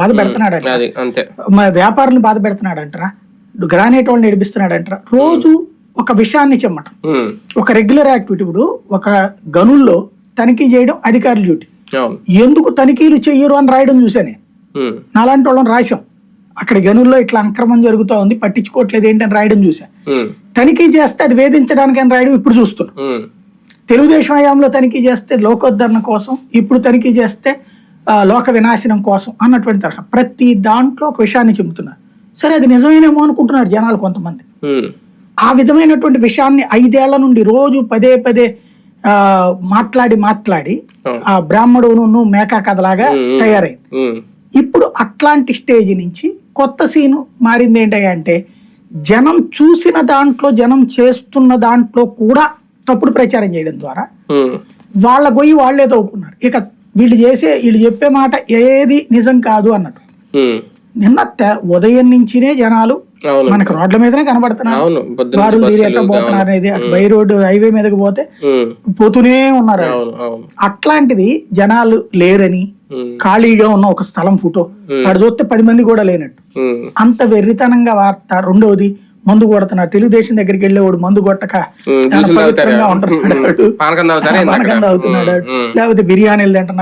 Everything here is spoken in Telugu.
బాధ అంతే. మా వ్యాపారులను బాధ పెడుతున్నాడంటారా? గ్రానైట్ వాళ్ళని నడిపిస్తున్నాడంటారా రోజు ఒక విషయాన్ని చెమ్మటం ఒక రెగ్యులర్ యాక్టివిటీ ఇప్పుడు ఒక గనుల్లో తనిఖీ చేయడం అధికారుల డ్యూటీ. ఎందుకు తనిఖీలు చెయ్యరు అని రాయడం చూసానే నాలాంటి వాళ్ళని రాశాం. అక్కడ గనుల్లో ఇట్లా అక్రమం జరుగుతూ ఉంది పట్టించుకోవట్లేదు ఏంటని రాయడం చూసా తనిఖీ చేస్తే అది వేధించడానికి అని రాయడం ఇప్పుడు చూస్తున్నాం. తెలుగుదేశం హయాంలో తనిఖీ చేస్తే లోకోద్ధరణ కోసం ఇప్పుడు తనిఖీ చేస్తే లోక వినాశనం కోసం అన్నటువంటి తరహా. ప్రతి దాంట్లో ఒక విషయాన్ని చెబుతున్నారు. సరే అది నిజమేనేమో అనుకుంటున్నారు జనాలు కొంతమంది. ఆ విధమైనటువంటి విషయాన్ని ఐదేళ్ళ నుండి రోజు పదే పదే ఆ, మాట్లాడి మాట్లాడి. ఆ బ్రాహ్మడును మేకా కథలాగా తయారైంది. ఇప్పుడు అట్లాంటి స్టేజ్ నుంచి కొత్త సీను మారింది ఏంటంటే అంటే జనం చూసిన దాంట్లో జనం చేస్తున్న దాంట్లో కూడా తప్పుడు ప్రచారం చేయడం ద్వారా వాళ్ళ గొయ్యి వాళ్ళే తవ్వుకున్నారు. ఇక వీళ్ళు చేసే వీళ్ళు చెప్పే మాట ఏది నిజం కాదు అన్నట్టు. నిన్న ఉదయం నుంచినే జనాలు మనకు రోడ్ల మీదనే కనబడుతున్నారు. బారులు తీరి ఎట్లా పోతున్నారు అనేది అటు బై రోడ్డు హైవే మీదకి పోతే పోతూనే ఉన్నారు అట్లాంటిది జనాలు లేరని ఖాళీగా ఉన్న ఒక స్థలం ఫోటో అక్కడ చూస్తే పది మంది కూడా లేనట్టు. అంత వెర్రితనంగా వార్త రెండోది మందు కొడుతున్నారు. తెలుగుదేశం దగ్గరికి వెళ్ళేవాడు మందు కొట్టక పవిత్రంగా? ఉంటున్నాడు పానకం తాగుతున్నాడు. ఉమ్. లేకపోతే బిర్యానీలు తింటున్నాడు